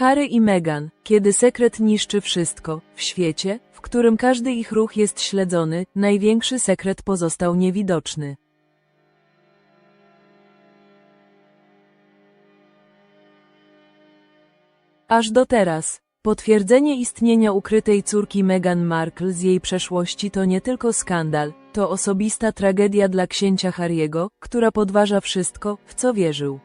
Harry i Meghan, kiedy sekret niszczy wszystko, w świecie, w którym każdy ich ruch jest śledzony, największy sekret pozostał niewidoczny. Aż do teraz. Potwierdzenie istnienia ukrytej córki Meghan Markle z jej przeszłości to nie tylko skandal, to osobista tragedia dla księcia Harry'ego, która podważa wszystko, w co wierzył.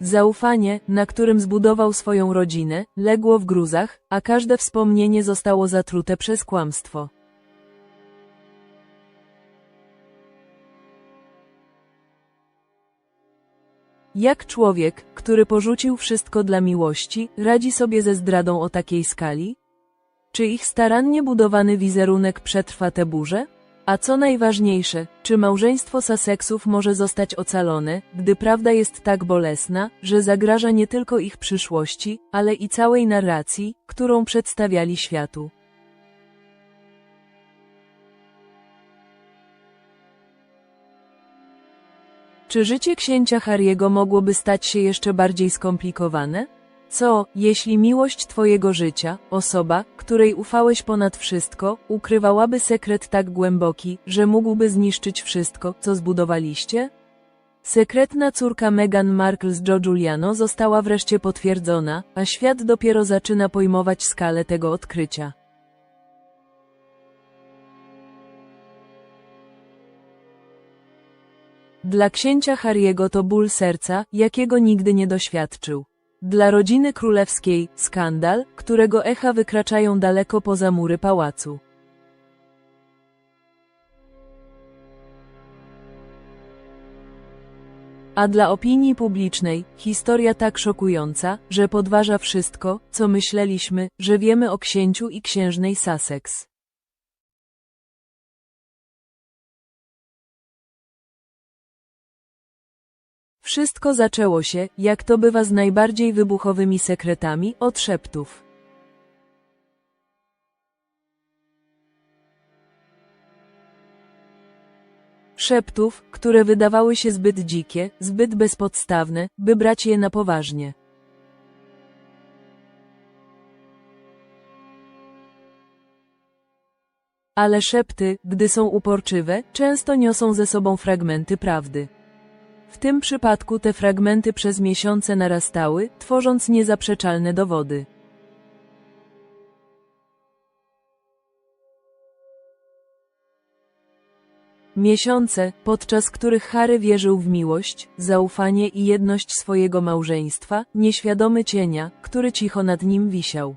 Zaufanie, na którym zbudował swoją rodzinę, legło w gruzach, a każde wspomnienie zostało zatrute przez kłamstwo. Jak człowiek, który porzucił wszystko dla miłości, radzi sobie ze zdradą o takiej skali? Czy ich starannie budowany wizerunek przetrwa tę burzę? A co najważniejsze, czy małżeństwo Sussexów może zostać ocalone, gdy prawda jest tak bolesna, że zagraża nie tylko ich przyszłości, ale i całej narracji, którą przedstawiali światu? Czy życie księcia Harry'ego mogłoby stać się jeszcze bardziej skomplikowane? Co, jeśli miłość twojego życia, osoba, której ufałeś ponad wszystko, ukrywałaby sekret tak głęboki, że mógłby zniszczyć wszystko, co zbudowaliście? Sekretna córka Meghan Markle z Joe Giuliano została wreszcie potwierdzona, a świat dopiero zaczyna pojmować skalę tego odkrycia. Dla księcia Harry'ego to ból serca, jakiego nigdy nie doświadczył. Dla rodziny królewskiej skandal, którego echa wykraczają daleko poza mury pałacu. A dla opinii publicznej historia tak szokująca, że podważa wszystko, co myśleliśmy, że wiemy o księciu i księżnej Sussex. Wszystko zaczęło się, jak to bywa z najbardziej wybuchowymi sekretami, od szeptów. Szeptów, które wydawały się zbyt dzikie, zbyt bezpodstawne, by brać je na poważnie. Ale szepty, gdy są uporczywe, często niosą ze sobą fragmenty prawdy. W tym przypadku te fragmenty przez miesiące narastały, tworząc niezaprzeczalne dowody. Miesiące, podczas których Harry wierzył w miłość, zaufanie i jedność swojego małżeństwa, nieświadomy cienia, który cicho nad nim wisiał.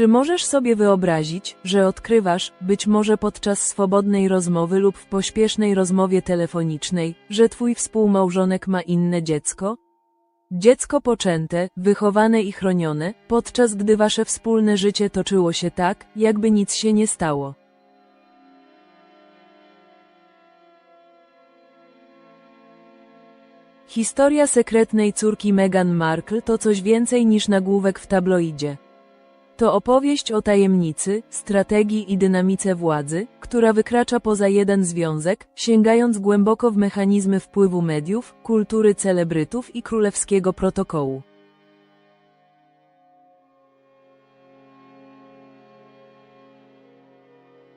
Czy możesz sobie wyobrazić, że odkrywasz, być może podczas swobodnej rozmowy lub w pośpiesznej rozmowie telefonicznej, że twój współmałżonek ma inne dziecko? Dziecko poczęte, wychowane i chronione, podczas gdy wasze wspólne życie toczyło się tak, jakby nic się nie stało. Historia sekretnej córki Meghan Markle to coś więcej niż nagłówek w tabloidzie. To opowieść o tajemnicy, strategii i dynamice władzy, która wykracza poza jeden związek, sięgając głęboko w mechanizmy wpływu mediów, kultury celebrytów i królewskiego protokołu.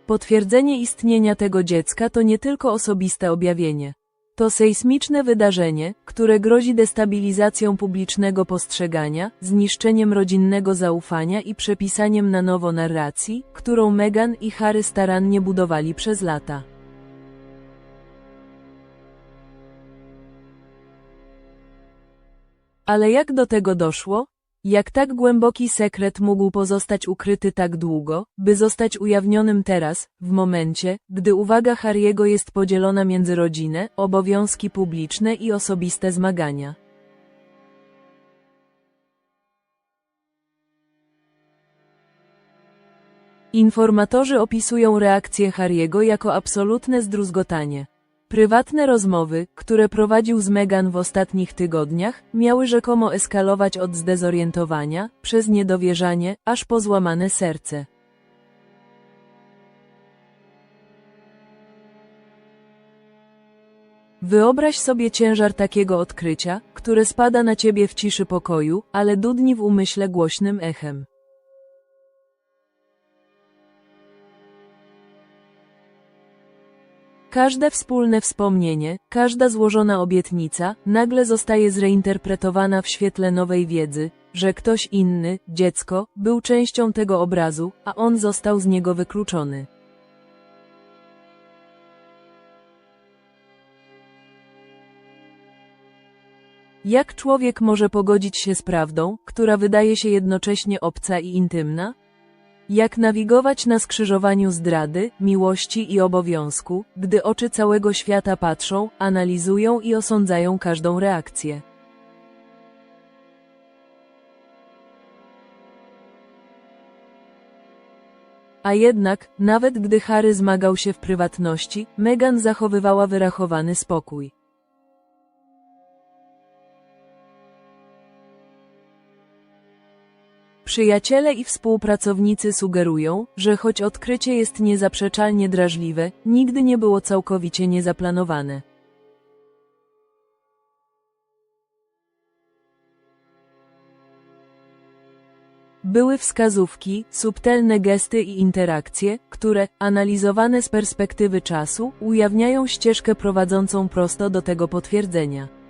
Potwierdzenie istnienia tego dziecka to nie tylko osobiste objawienie. To sejsmiczne wydarzenie, które grozi destabilizacją publicznego postrzegania, zniszczeniem rodzinnego zaufania i przepisaniem na nowo narracji, którą Meghan i Harry starannie budowali przez lata. Ale jak do tego doszło? Jak tak głęboki sekret mógł pozostać ukryty tak długo, by zostać ujawnionym teraz, w momencie, gdy uwaga Harry'ego jest podzielona między rodzinę, obowiązki publiczne i osobiste zmagania? Informatorzy opisują reakcję Harry'ego jako absolutne zdruzgotanie. Prywatne rozmowy, które prowadził z Meghan w ostatnich tygodniach, miały rzekomo eskalować od zdezorientowania, przez niedowierzanie, aż po złamane serce. Wyobraź sobie ciężar takiego odkrycia, które spada na ciebie w ciszy pokoju, ale dudni w umyśle głośnym echem. Każde wspólne wspomnienie, każda złożona obietnica, nagle zostaje zreinterpretowana w świetle nowej wiedzy, że ktoś inny, dziecko, był częścią tego obrazu, a on został z niego wykluczony. Jak człowiek może pogodzić się z prawdą, która wydaje się jednocześnie obca i intymna? Jak nawigować na skrzyżowaniu zdrady, miłości i obowiązku, gdy oczy całego świata patrzą, analizują i osądzają każdą reakcję? A jednak, nawet gdy Harry zmagał się w prywatności, Meghan zachowywała wyrachowany spokój. Przyjaciele i współpracownicy sugerują, że choć odkrycie jest niezaprzeczalnie drażliwe, nigdy nie było całkowicie niezaplanowane. Były wskazówki, subtelne gesty i interakcje, które, analizowane z perspektywy czasu, ujawniają ścieżkę prowadzącą prosto do tego potwierdzenia.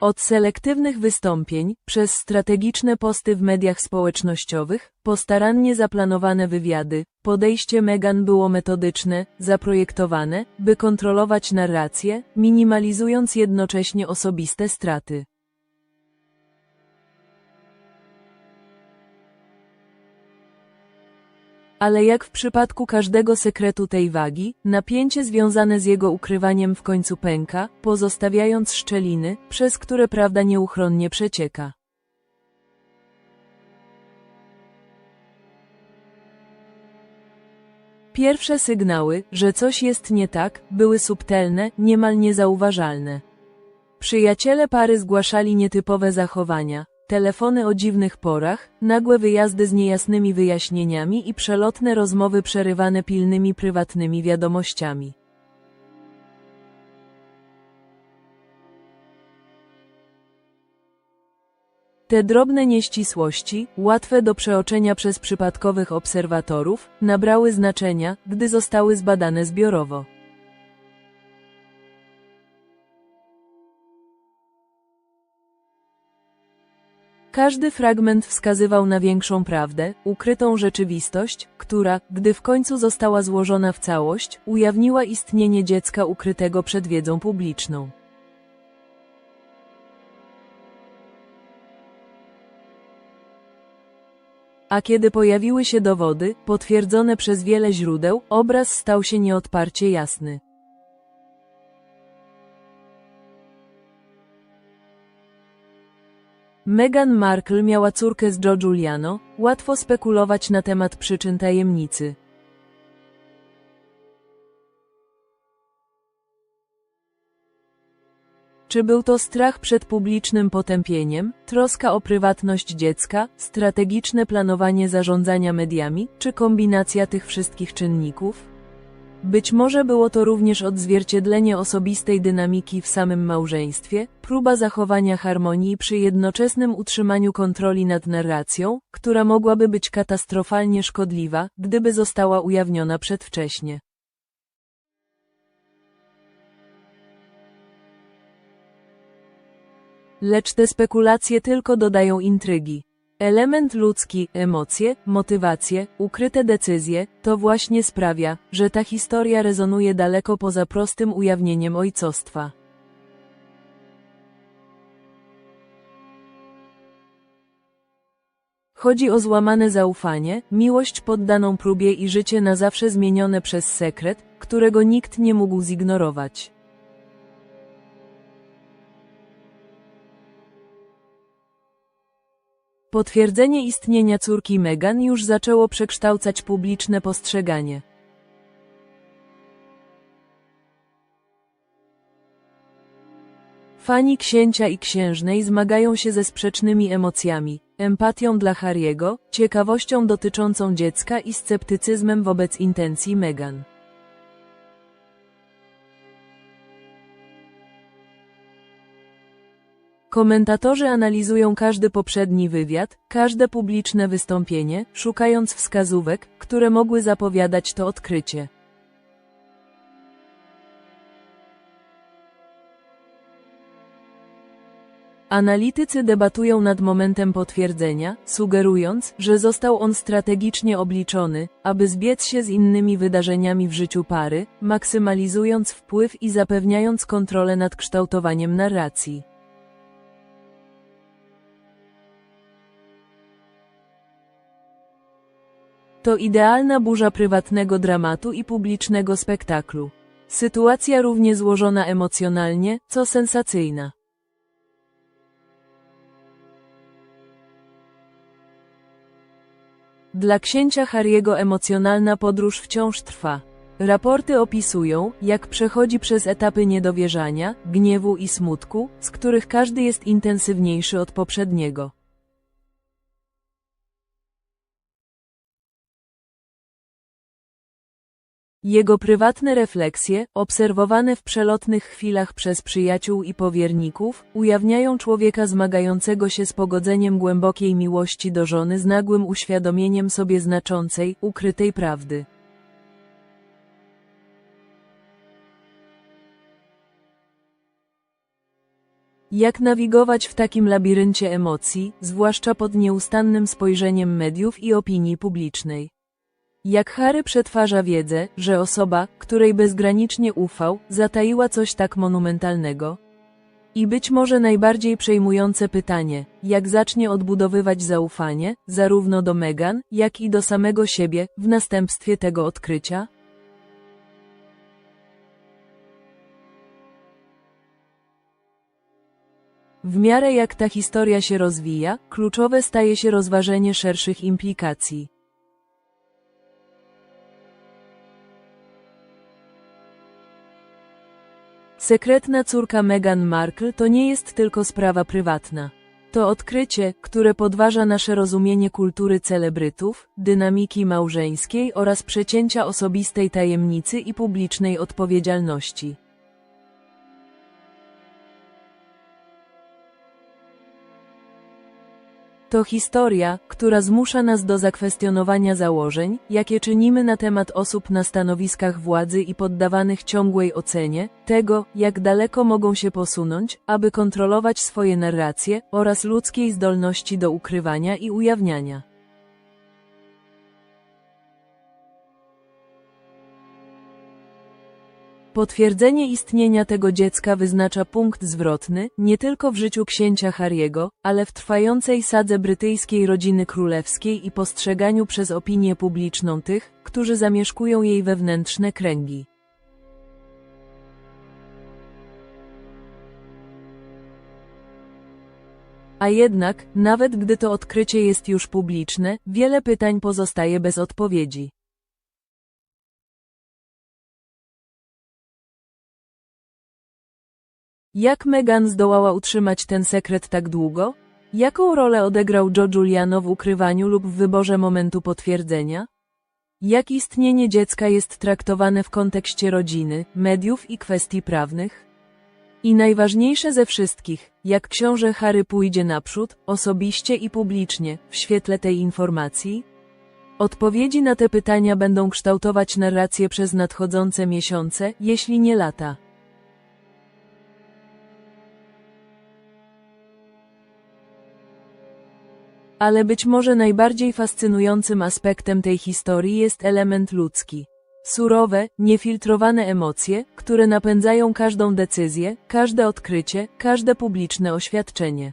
Od selektywnych wystąpień, przez strategiczne posty w mediach społecznościowych, po starannie zaplanowane wywiady, podejście Meghan było metodyczne, zaprojektowane, by kontrolować narrację, minimalizując jednocześnie osobiste straty. Ale jak w przypadku każdego sekretu tej wagi, napięcie związane z jego ukrywaniem w końcu pęka, pozostawiając szczeliny, przez które prawda nieuchronnie przecieka. Pierwsze sygnały, że coś jest nie tak, były subtelne, niemal niezauważalne. Przyjaciele pary zgłaszali nietypowe zachowania, telefony o dziwnych porach, nagłe wyjazdy z niejasnymi wyjaśnieniami i przelotne rozmowy przerywane pilnymi prywatnymi wiadomościami. Te drobne nieścisłości, łatwe do przeoczenia przez przypadkowych obserwatorów, nabrały znaczenia, gdy zostały zbadane zbiorowo. Każdy fragment wskazywał na większą prawdę, ukrytą rzeczywistość, która, gdy w końcu została złożona w całość, ujawniła istnienie dziecka ukrytego przed wiedzą publiczną. A kiedy pojawiły się dowody, potwierdzone przez wiele źródeł, obraz stał się nieodparcie jasny. Meghan Markle miała córkę z Joe Giuliano, łatwo spekulować na temat przyczyn tajemnicy. Czy był to strach przed publicznym potępieniem, troska o prywatność dziecka, strategiczne planowanie zarządzania mediami, czy kombinacja tych wszystkich czynników? Być może było to również odzwierciedlenie osobistej dynamiki w samym małżeństwie, próba zachowania harmonii przy jednoczesnym utrzymaniu kontroli nad narracją, która mogłaby być katastrofalnie szkodliwa, gdyby została ujawniona przedwcześnie. Lecz te spekulacje tylko dodają intrygi. Element ludzki, emocje, motywacje, ukryte decyzje, to właśnie sprawia, że ta historia rezonuje daleko poza prostym ujawnieniem ojcostwa. Chodzi o złamane zaufanie, miłość poddaną próbie i życie na zawsze zmienione przez sekret, którego nikt nie mógł zignorować. Potwierdzenie istnienia córki Meghan już zaczęło przekształcać publiczne postrzeganie. Fani księcia i księżnej zmagają się ze sprzecznymi emocjami. empatią dla Harry'ego, ciekawością dotyczącą dziecka i sceptycyzmem wobec intencji Meghan. Komentatorzy analizują każdy poprzedni wywiad, każde publiczne wystąpienie, szukając wskazówek, które mogły zapowiadać to odkrycie. Analitycy debatują nad momentem potwierdzenia, sugerując, że został on strategicznie obliczony, aby zbiec się z innymi wydarzeniami w życiu pary, maksymalizując wpływ i zapewniając kontrolę nad kształtowaniem narracji. To idealna burza prywatnego dramatu i publicznego spektaklu. Sytuacja równie złożona emocjonalnie, co sensacyjna. Dla księcia Harry'ego emocjonalna podróż wciąż trwa. Raporty opisują, jak przechodzi przez etapy niedowierzania, gniewu i smutku, z których każdy jest intensywniejszy od poprzedniego. Jego prywatne refleksje, obserwowane w przelotnych chwilach przez przyjaciół i powierników, ujawniają człowieka zmagającego się z pogodzeniem głębokiej miłości do żony z nagłym uświadomieniem sobie znaczącej, ukrytej prawdy. Jak nawigować w takim labiryncie emocji, zwłaszcza pod nieustannym spojrzeniem mediów i opinii publicznej? Jak Harry przetwarza wiedzę, że osoba, której bezgranicznie ufał, zataiła coś tak monumentalnego? I być może najbardziej przejmujące pytanie, jak zacznie odbudowywać zaufanie, zarówno do Meghan, jak i do samego siebie, w następstwie tego odkrycia? W miarę jak ta historia się rozwija, kluczowe staje się rozważenie szerszych implikacji. Sekretna córka Meghan Markle to nie jest tylko sprawa prywatna. To odkrycie, które podważa nasze rozumienie kultury celebrytów, dynamiki małżeńskiej oraz przecięcia osobistej tajemnicy i publicznej odpowiedzialności. To historia, która zmusza nas do zakwestionowania założeń, jakie czynimy na temat osób na stanowiskach władzy i poddawanych ciągłej ocenie, tego, jak daleko mogą się posunąć, aby kontrolować swoje narracje, oraz ludzkiej zdolności do ukrywania i ujawniania. Potwierdzenie istnienia tego dziecka wyznacza punkt zwrotny, nie tylko w życiu księcia Harry'ego, ale w trwającej sadze brytyjskiej rodziny królewskiej i postrzeganiu przez opinię publiczną tych, którzy zamieszkują jej wewnętrzne kręgi. A jednak, nawet gdy to odkrycie jest już publiczne, wiele pytań pozostaje bez odpowiedzi. Jak Meghan zdołała utrzymać ten sekret tak długo? Jaką rolę odegrał Joe Giuliano w ukrywaniu lub w wyborze momentu potwierdzenia? Jak istnienie dziecka jest traktowane w kontekście rodziny, mediów i kwestii prawnych? I najważniejsze ze wszystkich, jak książę Harry pójdzie naprzód, osobiście i publicznie, w świetle tej informacji? Odpowiedzi na te pytania będą kształtować narrację przez nadchodzące miesiące, jeśli nie lata. Ale być może najbardziej fascynującym aspektem tej historii jest element ludzki. Surowe, niefiltrowane emocje, które napędzają każdą decyzję, każde odkrycie, każde publiczne oświadczenie.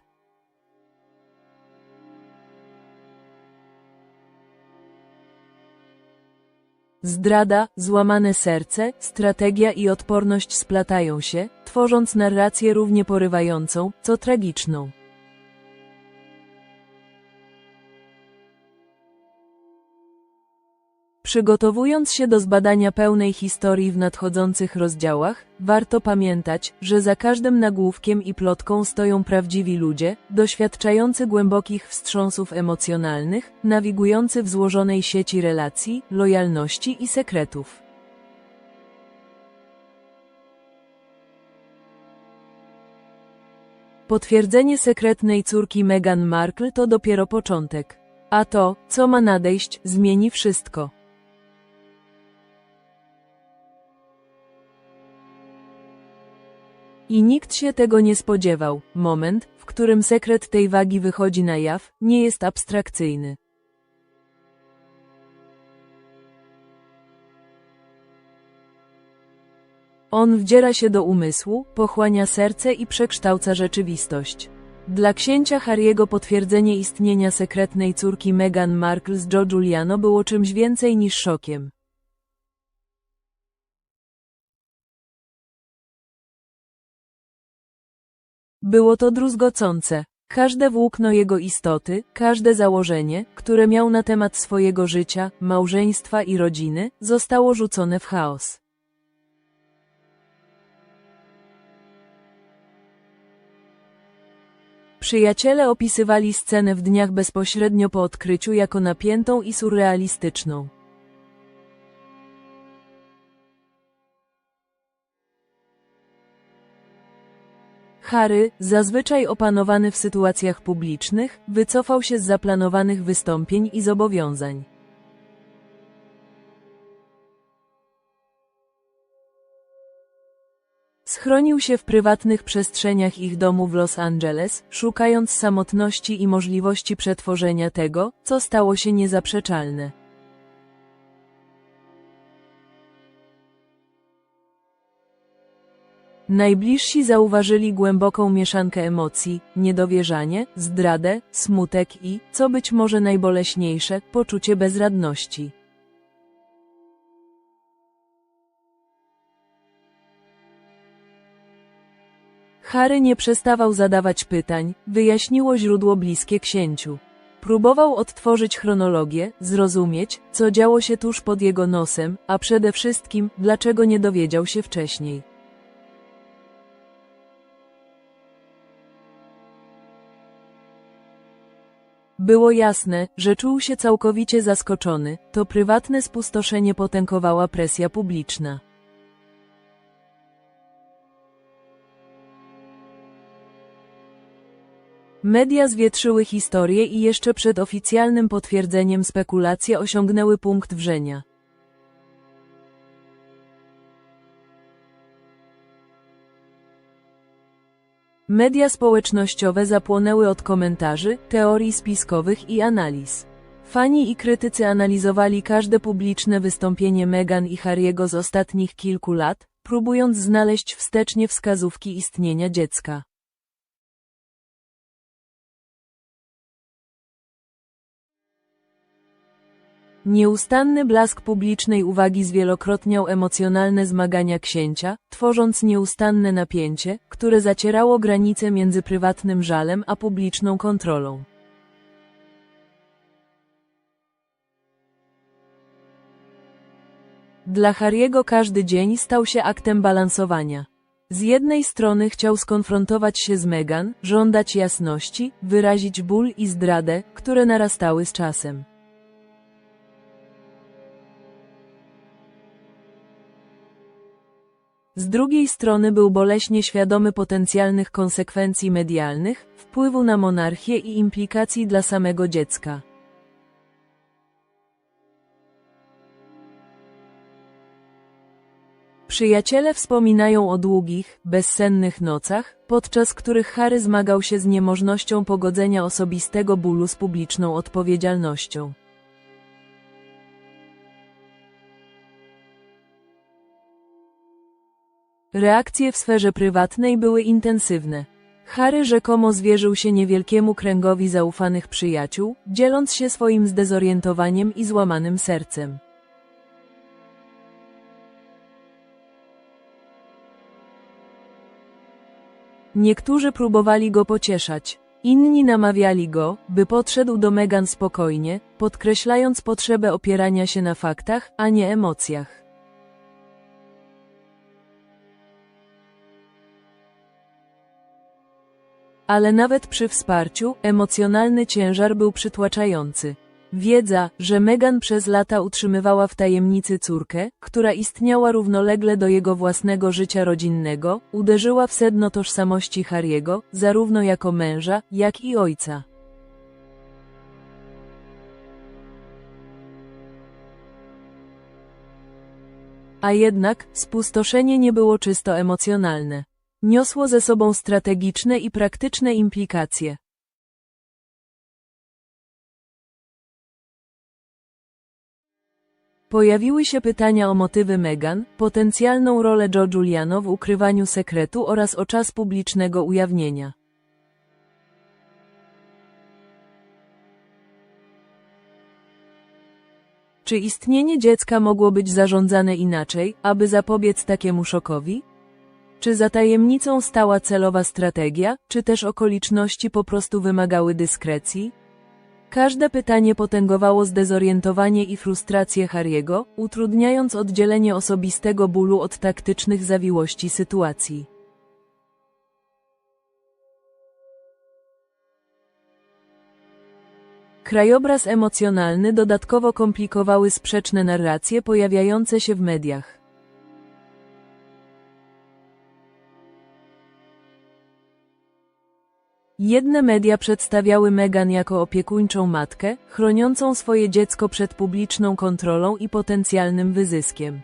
Zdrada, złamane serce, strategia i odporność splatają się, tworząc narrację równie porywającą, co tragiczną. Przygotowując się do zbadania pełnej historii w nadchodzących rozdziałach, warto pamiętać, że za każdym nagłówkiem i plotką stoją prawdziwi ludzie, doświadczający głębokich wstrząsów emocjonalnych, nawigujący w złożonej sieci relacji, lojalności i sekretów. Potwierdzenie sekretnej córki Meghan Markle to dopiero początek. A to, co ma nadejść, zmieni wszystko. I nikt się tego nie spodziewał. Moment, w którym sekret tej wagi wychodzi na jaw, nie jest abstrakcyjny. On wdziera się do umysłu, pochłania serce i przekształca rzeczywistość. Dla księcia Harry'ego potwierdzenie istnienia sekretnej córki Meghan Markle z Joe Giuliano było czymś więcej niż szokiem. Było to druzgocące. Każde włókno jego istoty, każde założenie, które miał na temat swojego życia, małżeństwa i rodziny, zostało rzucone w chaos. Przyjaciele opisywali scenę w dniach bezpośrednio po odkryciu jako napiętą i surrealistyczną. Harry, zazwyczaj opanowany w sytuacjach publicznych, wycofał się z zaplanowanych wystąpień i zobowiązań. Schronił się w prywatnych przestrzeniach ich domu w Los Angeles, szukając samotności i możliwości przetworzenia tego, co stało się niezaprzeczalne. Najbliżsi zauważyli głęboką mieszankę emocji, niedowierzanie, zdradę, smutek i, co być może najboleśniejsze, poczucie bezradności. Harry nie przestawał zadawać pytań, wyjaśniło źródło bliskie księciu. Próbował odtworzyć chronologię, zrozumieć, co działo się tuż pod jego nosem, a przede wszystkim, dlaczego nie dowiedział się wcześniej. Było jasne, że czuł się całkowicie zaskoczony, to prywatne spustoszenie potękowała presja publiczna. Media zwietrzyły historię i jeszcze przed oficjalnym potwierdzeniem spekulacje osiągnęły punkt wrzenia. Media społecznościowe zapłonęły od komentarzy, teorii spiskowych i analiz. Fani i krytycy analizowali każde publiczne wystąpienie Meghan i Harry'ego z ostatnich kilku lat, próbując znaleźć wstecznie wskazówki istnienia dziecka. Nieustanny blask publicznej uwagi zwielokrotniał emocjonalne zmagania księcia, tworząc nieustanne napięcie, które zacierało granice między prywatnym żalem a publiczną kontrolą. Dla Harry'ego każdy dzień stał się aktem balansowania. Z jednej strony chciał skonfrontować się z Meghan, żądać jasności, wyrazić ból i zdradę, które narastały z czasem. Z drugiej strony był boleśnie świadomy potencjalnych konsekwencji medialnych, wpływu na monarchię i implikacji dla samego dziecka. Przyjaciele wspominają o długich, bezsennych nocach, podczas których Harry zmagał się z niemożnością pogodzenia osobistego bólu z publiczną odpowiedzialnością. Reakcje w sferze prywatnej były intensywne. Harry rzekomo zwierzył się niewielkiemu kręgowi zaufanych przyjaciół, dzieląc się swoim zdezorientowaniem i złamanym sercem. Niektórzy próbowali go pocieszać. Inni namawiali go, by podszedł do Meghan spokojnie, podkreślając potrzebę opierania się na faktach, a nie emocjach. Ale nawet przy wsparciu, emocjonalny ciężar był przytłaczający. Wiedza, że Meghan przez lata utrzymywała w tajemnicy córkę, która istniała równolegle do jego własnego życia rodzinnego, uderzyła w sedno tożsamości Harry'ego, zarówno jako męża, jak i ojca. A jednak, spustoszenie nie było czysto emocjonalne. Niosło ze sobą strategiczne i praktyczne implikacje. Pojawiły się pytania o motywy Meghan, potencjalną rolę Joe Giuliano w ukrywaniu sekretu oraz o czas publicznego ujawnienia. Czy istnienie dziecka mogło być zarządzane inaczej, aby zapobiec takiemu szokowi? Czy za tajemnicą stała celowa strategia, czy też okoliczności po prostu wymagały dyskrecji? Każde pytanie potęgowało zdezorientowanie i frustrację Harry'ego, utrudniając oddzielenie osobistego bólu od taktycznych zawiłości sytuacji. Krajobraz emocjonalny dodatkowo komplikowały sprzeczne narracje pojawiające się w mediach. Jedne media przedstawiały Meghan jako opiekuńczą matkę, chroniącą swoje dziecko przed publiczną kontrolą i potencjalnym wyzyskiem.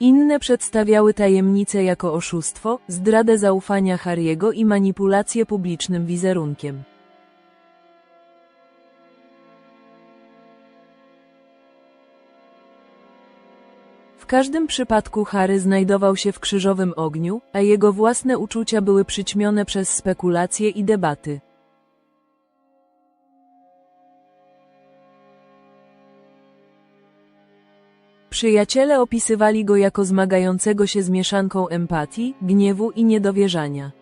Inne przedstawiały tajemnicę jako oszustwo, zdradę zaufania Harry'ego i manipulację publicznym wizerunkiem. Każdym przypadku Harry znajdował się w krzyżowym ogniu, a jego własne uczucia były przyćmione przez spekulacje i debaty. Przyjaciele opisywali go jako zmagającego się z mieszanką empatii, gniewu i niedowierzania.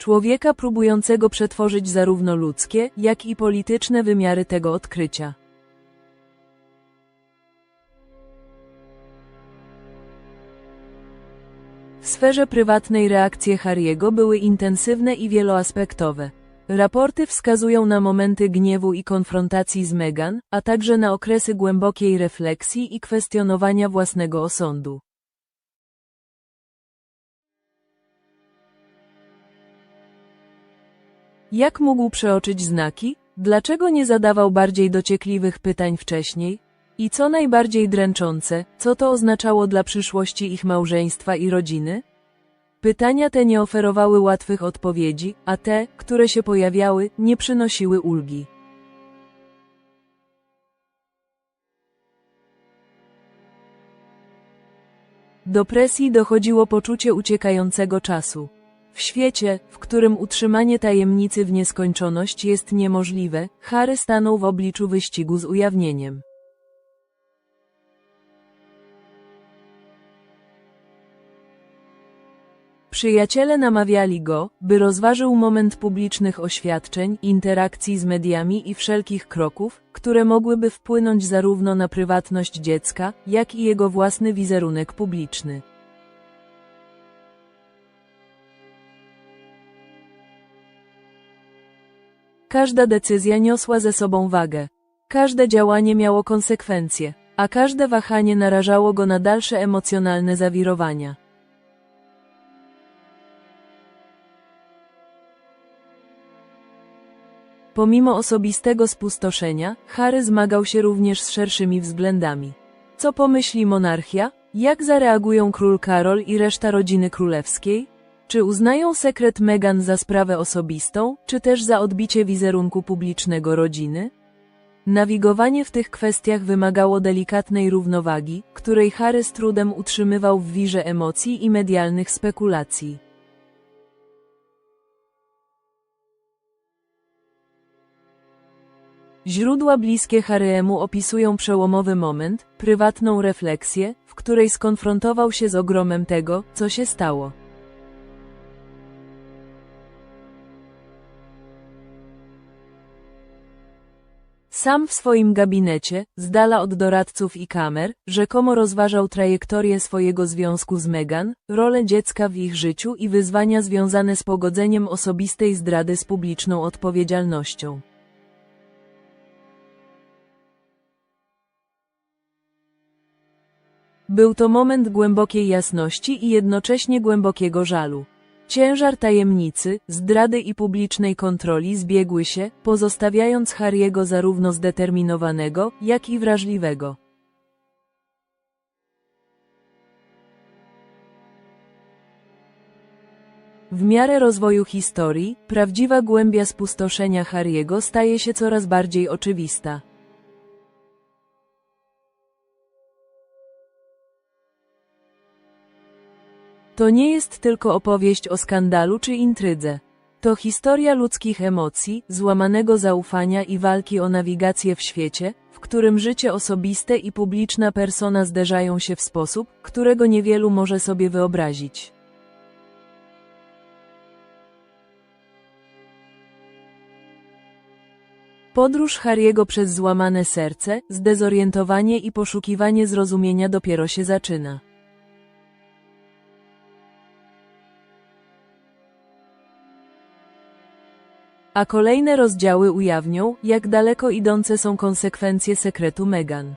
Człowieka próbującego przetworzyć zarówno ludzkie, jak i polityczne wymiary tego odkrycia. W sferze prywatnej reakcje Harry'ego były intensywne i wieloaspektowe. Raporty wskazują na momenty gniewu i konfrontacji z Meghan, a także na okresy głębokiej refleksji i kwestionowania własnego osądu. Jak mógł przeoczyć znaki? Dlaczego nie zadawał bardziej dociekliwych pytań wcześniej? I co najbardziej dręczące, co to oznaczało dla przyszłości ich małżeństwa i rodziny? Pytania te nie oferowały łatwych odpowiedzi, a te, które się pojawiały, nie przynosiły ulgi. Do presji dochodziło poczucie uciekającego czasu. W świecie, w którym utrzymanie tajemnicy w nieskończoność jest niemożliwe, Harry stanął w obliczu wyścigu z ujawnieniem. Przyjaciele namawiali go, by rozważył moment publicznych oświadczeń, interakcji z mediami i wszelkich kroków, które mogłyby wpłynąć zarówno na prywatność dziecka, jak i jego własny wizerunek publiczny. Każda decyzja niosła ze sobą wagę. Każde działanie miało konsekwencje, a każde wahanie narażało go na dalsze emocjonalne zawirowania. Pomimo osobistego spustoszenia, Harry zmagał się również z szerszymi względami. Co pomyśli monarchia? Jak zareagują król Karol i reszta rodziny królewskiej? Czy uznają sekret Meghan za sprawę osobistą, czy też za odbicie wizerunku publicznego rodziny? Nawigowanie w tych kwestiach wymagało delikatnej równowagi, której Harry z trudem utrzymywał w wirze emocji i medialnych spekulacji. Źródła bliskie Harry'emu opisują przełomowy moment, prywatną refleksję, w której skonfrontował się z ogromem tego, co się stało. Sam w swoim gabinecie, z dala od doradców i kamer, rzekomo rozważał trajektorię swojego związku z Meghan, rolę dziecka w ich życiu i wyzwania związane z pogodzeniem osobistej zdrady z publiczną odpowiedzialnością. Był to moment głębokiej jasności i jednocześnie głębokiego żalu. Ciężar tajemnicy, zdrady i publicznej kontroli zbiegły się, pozostawiając Harry'ego zarówno zdeterminowanego, jak i wrażliwego. W miarę rozwoju historii, prawdziwa głębia spustoszenia Harry'ego staje się coraz bardziej oczywista. To nie jest tylko opowieść o skandalu czy intrydze. To historia ludzkich emocji, złamanego zaufania i walki o nawigację w świecie, w którym życie osobiste i publiczna persona zderzają się w sposób, którego niewielu może sobie wyobrazić. Podróż Harry'ego przez złamane serce, zdezorientowanie i poszukiwanie zrozumienia dopiero się zaczyna. A kolejne rozdziały ujawnią, jak daleko idące są konsekwencje sekretu Meghan.